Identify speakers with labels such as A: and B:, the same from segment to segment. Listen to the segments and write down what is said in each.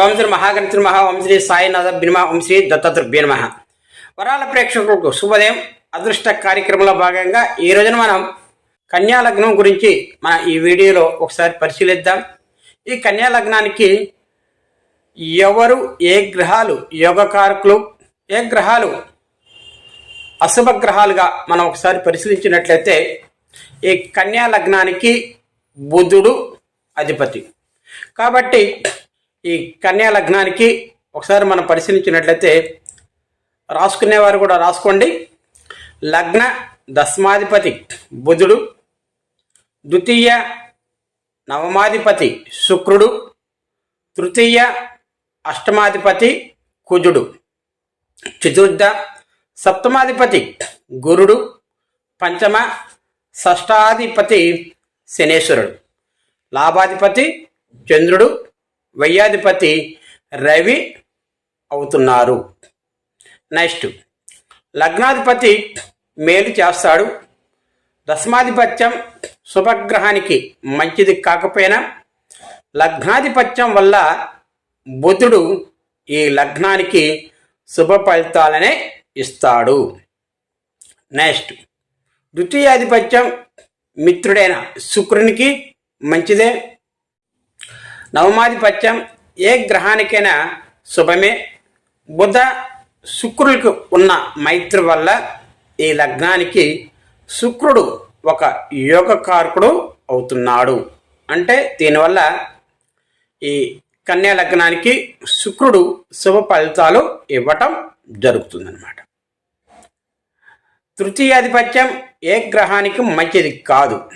A: ఓం శ్రీ మహాగణిత మహా ఓం శ్రీ సాయినాథ బినమ ఓం శ్రీ దత్తతృభ్య నమ వరాల ప్రేక్షకులకు శుభోదయం. అదృష్ట కార్యక్రమంలో భాగంగా ఈ రోజున మనం కన్యా లగ్నం గురించి మన ఈ వీడియోలో ఒకసారి పరిశీలిద్దాం. ఈ కన్యా లగ్నానికి ఎవరు ఏ గ్రహాలు యోగకారకులు ఏ గ్రహాలు అశుభ గ్రహాలుగా మనం ఒకసారి పరిశీలించినట్లయితే ఈ కన్యా లగ్నానికి బుధుడు అధిపతి. కాబట్టి ఈ కన్యా లగ్నానికి ఒకసారి మనం పరిశీలించినట్లయితే రాసుకునేవారు కూడా రాసుకోండి. లగ్న దశమాధిపతి బుధుడు ద్వితీయ నవమాధిపతి శుక్రుడు తృతీయ అష్టమాధిపతి కుజుడు చతుర్థ సప్తమాధిపతి గురుడు పంచమ షష్టాధిపతి శనేశ్వరుడు లాభాధిపతి చంద్రుడు వ్యయాధిపతి రవి అవుతున్నారు. నెక్స్ట్ లగ్నాధిపతి మేలు చేస్తాడు. దశమాధిపత్యం శుభగ్రహానికి మంచిది కాకపోయినా లగ్నాధిపత్యం వల్ల బుధుడు ఈ లగ్నానికి శుభ ఫలితాలనే ఇస్తాడు. నెక్స్ట్ ద్వితీయాధిపత్యం మిత్రుడైన శుక్రునికి మంచిదే. నవమాధిపత్యం ఏ గ్రహానికైనా శుభమే. బుధ శుక్రులకు ఉన్న మైత్రి వల్ల ఈ లగ్నానికి శుక్రుడు ఒక యోగకారకుడు అవుతున్నాడు. అంటే దీనివల్ల ఈ కన్యా లగ్నానికి శుక్రుడు శుభ ఫలితాలు ఇవ్వటం జరుగుతుందన్నమాట. తృతీయాధిపత్యం ఏ గ్రహానికి మంచిది కాదు.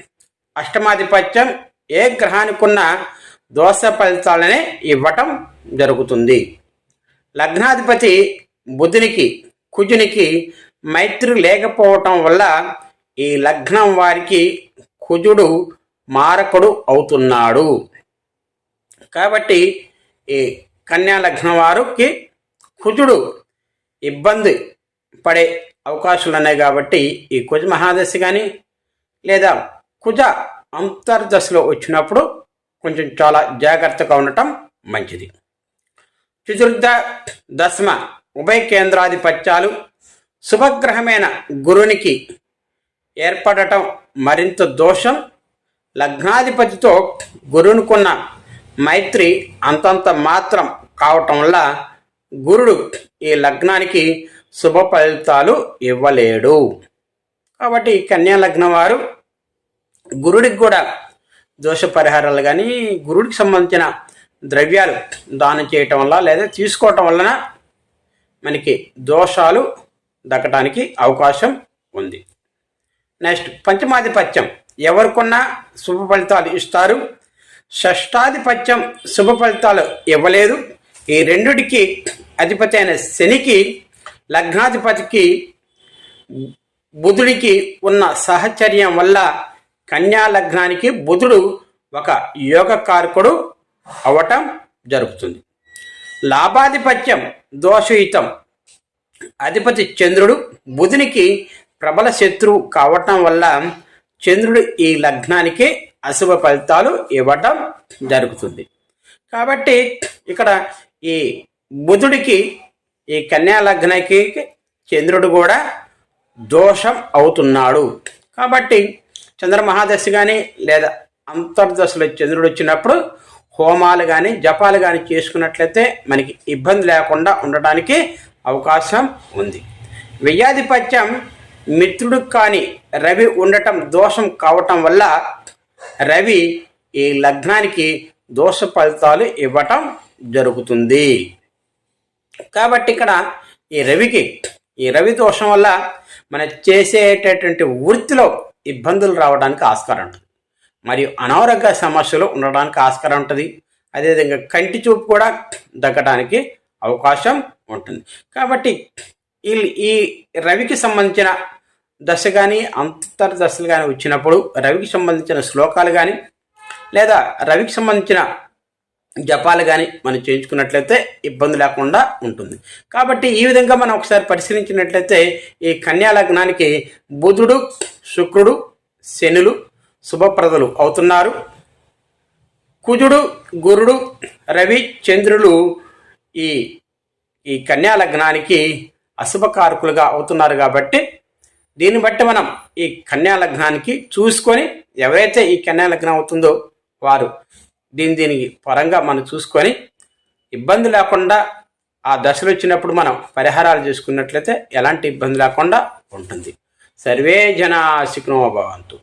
A: అష్టమాధిపత్యం ఏ గ్రహానికి ఉన్న దోష ఫలితాలనే ఇవ్వటం జరుగుతుంది. లగ్నాధిపతి బుధునికి కుజునికి మైత్రి లేకపోవటం వల్ల ఈ లగ్నం వారికి కుజుడు మారకుడు అవుతున్నాడు. కాబట్టి ఈ కన్యా లగ్నం వారికి కుజుడు ఇబ్బంది పడే అవకాశాలు ఉన్నాయి కాబట్టి ఈ కుజ మహాదశ కానీ లేదా కుజ అంతర్దశలో వచ్చినప్పుడు కొంచెం చాలా జాగ్రత్తగా ఉండటం మంచిది. చతుర్థ దశమ ఉభయ కేంద్రాధిపత్యాలు శుభగ్రహమైన గురునికి ఏర్పడటం మరింత దోషం. లగ్నాధిపతితో గురునుకున్న మైత్రి అంతంత మాత్రం కావటం వల్ల గురుడు ఈ లగ్నానికి శుభ ఫలితాలు ఇవ్వలేడు. కాబట్టి కన్యా లగ్నం వారు గురుడికి కూడా దోష పరిహారాలు కానీ గురుడికి సంబంధించిన ద్రవ్యాలు దానం చేయటం వల్ల లేదా తీసుకోవటం వలన మనకి దోషాలు దక్కడానికి అవకాశం ఉంది. నెక్స్ట్ పంచమాధిపత్యం. ఎవరికున్నా శుభ ఫలితాలు ఇస్తారు? షష్టాధిపత్యం శుభ ఫలితాలు ఇవ్వలేదు. ఈ రెండుటికి అధిపతి అయిన శనికి లగ్నాధిపతికి బుధుడికి ఉన్న సహచర్యం వల్ల కన్యా లగ్నానికి బుధుడు ఒక యోగకారకుడు అవటం జరుగుతుంది. లాభాధిపత్యం దోషయుతం అధిపతి చంద్రుడు బుధునికి ప్రబల శత్రువు కావటం వల్ల చంద్రుడు ఈ లగ్నానికి అశుభ ఫలితాలు ఇవ్వటం జరుగుతుంది. కాబట్టి ఇక్కడ ఈ బుధుడికి ఈ కన్యా లగ్నానికి చంద్రుడు కూడా దోషం అవుతున్నాడు. కాబట్టి చంద్రమహాదశ కానీ లేదా అంతర్దశలో చంద్రుడు వచ్చినప్పుడు హోమాలు కానీ జపాలు కానీ చేసుకున్నట్లయితే మనకి ఇబ్బంది లేకుండా ఉండటానికి అవకాశం ఉంది. వ్యయాధిపత్యం మిత్రుడు కానీ రవి ఉండటం దోషం కావటం వల్ల రవి ఈ లగ్నానికి దోష ఫలితాలు ఇవ్వటం జరుగుతుంది. కాబట్టి ఇక్కడ ఈ రవికి ఈ రవి దోషం వల్ల మనం చేసేటటువంటి వృత్తిలో ఇబ్బందులు రావడానికి ఆస్కారం ఉంటుంది. మరియు అనారోగ్య సమస్యలు ఉండడానికి ఆస్కారం ఉంటుంది. అదేవిధంగా కంటి చూపు కూడా దగ్గడానికి అవకాశం ఉంటుంది. కాబట్టి ఈ ఈ రవికి సంబంధించిన దశ కానీ అంతర్ దశలు కానీ వచ్చినప్పుడు రవికి సంబంధించిన శ్లోకాలు కానీ లేదా రవికి సంబంధించిన జపాలు కానీ మనం చేయించుకున్నట్లయితే ఇబ్బంది లేకుండా ఉంటుంది. కాబట్టి ఈ విధంగా మనం ఒకసారి పరిశీలించినట్లయితే ఈ కన్యా లగ్నానికి బుధుడు శుక్రుడు శనులు శుభప్రదలు అవుతున్నారు. కుజుడు గురుడు రవి చంద్రులు ఈ ఈ కన్యా లగ్నానికి అశుభకారకులుగా అవుతున్నారు కాబట్టి దీన్ని బట్టి మనం ఈ కన్యా లగ్నానికి చూసుకొని ఎవరైతే ఈ కన్యా లగ్నం అవుతుందో వారు దీని దీనికి పరంగా మనం చూసుకొని ఇబ్బంది లేకుండా ఆ దశలు వచ్చినప్పుడు మనం పరిహారాలు చేసుకున్నట్లయితే ఎలాంటి ఇబ్బంది లేకుండా ఉంటుంది. సర్వే జనా శిఖనో భవంతు.